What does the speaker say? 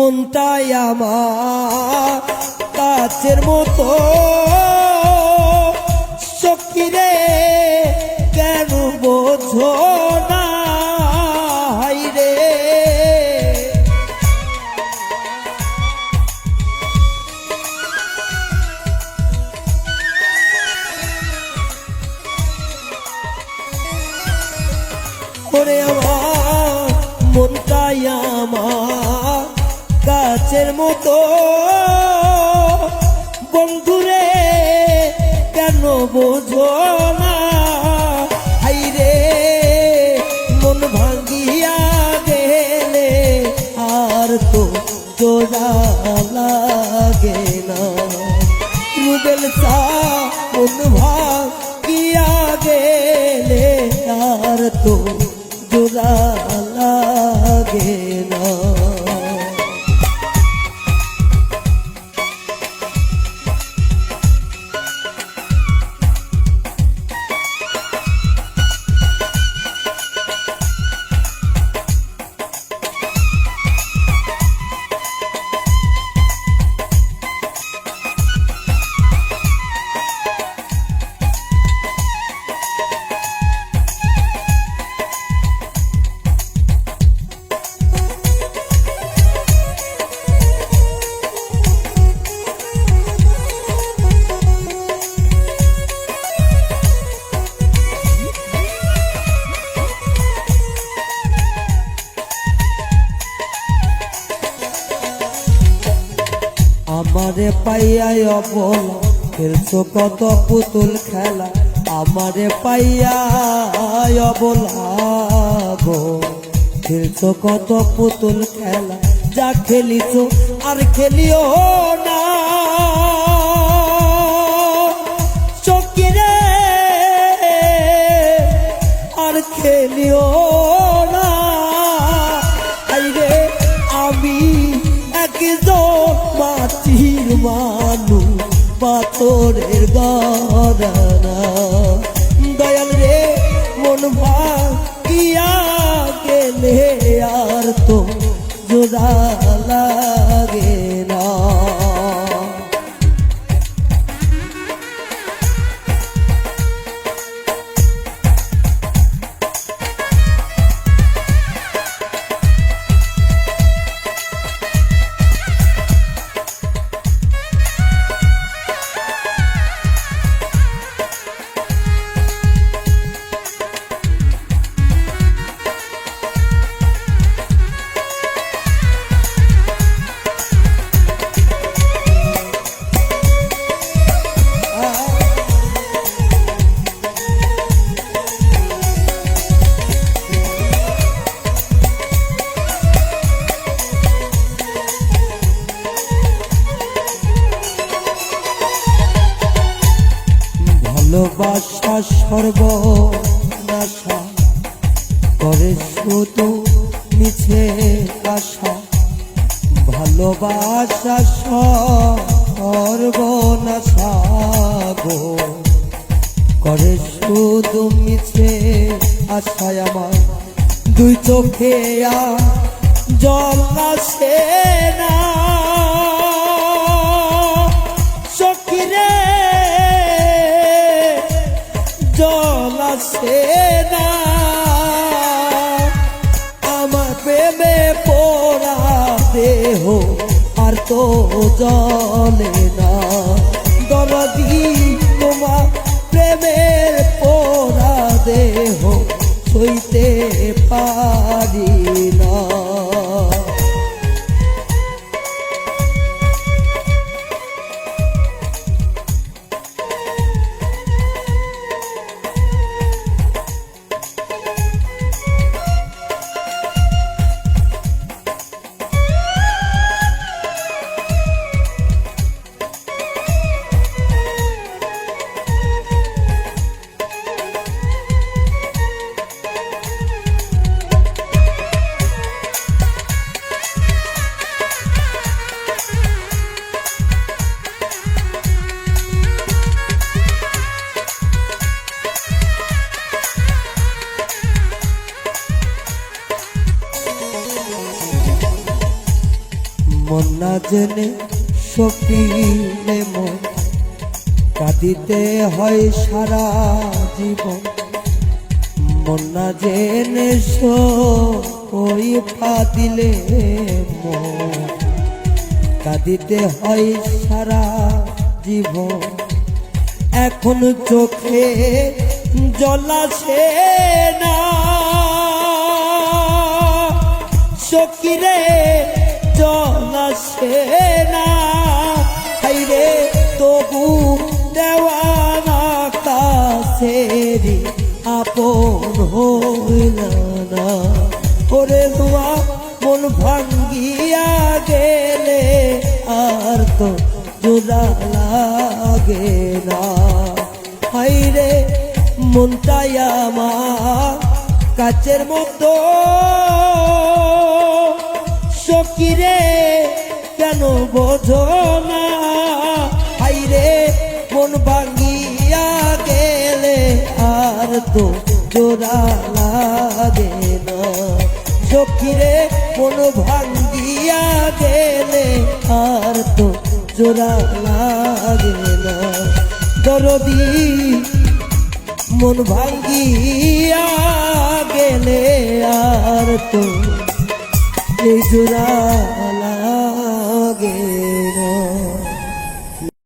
মনটাই আমার কাছের মতো। সখিরে কেন বোঝো না? হাই রে। ওরে আমার মনটাই আমার গাছের মতো। বন্ধুরে, কেন বোঝো না? হাই রে মন ভাঙ্গিয়া গেলে আর তো জোড়া লাগে না। রুবেল চা মন ভাঙ্গিয়া গেলে আর তো পাইয়াই অবল খেলছো কত পুতুল খেলা, আমারে পাইয়াই অবলা গো। খেলছো কত পুতুল খেলা, যা খেলিছো আর খেলিও না। চকিরে, আর খেলিও না। আমি একজন মানু পাথরের গড়ানা। ভালোবাসা সর্বনাশা করে শুধু মিছে আশা। ভালোবাসা সর্বনাশা গো, করে শুধু মিছে আশায় আমার। দুই চোখে জল আসে না। জল না। আমার প্রেমে পোড়া দেহ আর তো জলে না। দরদি তোমার প্রেমের মন না জেনে সপিলে মন। কাঁদিতে হয় সারা জীবন। মন না জেনে দিলে মন। কাঁদিতে হয় সারা জীবন। এখন চোখে জলাছে না। সকিরে জলাছে না। হাইরে, তবু দেওয়ানা কাছেরি আপন হইল না। ওরে দোয়া, মন ভাঙ্গিয়া গেলে আর তো জোড়া লাগে না। হাইরে, মনটাই আমার কাচের মতো। সকিরে কেন বোঝো না? হাইরে, মন ভাঙ্গিয়া গেলে আর তো জোড়া লাগে না। সখিরে, মন ভাঙ্গিয়া গেলে আর তো জোড়া লাগে না। দরদি, মন ভাঙ্গিয়া গেলে আর তো জোড়া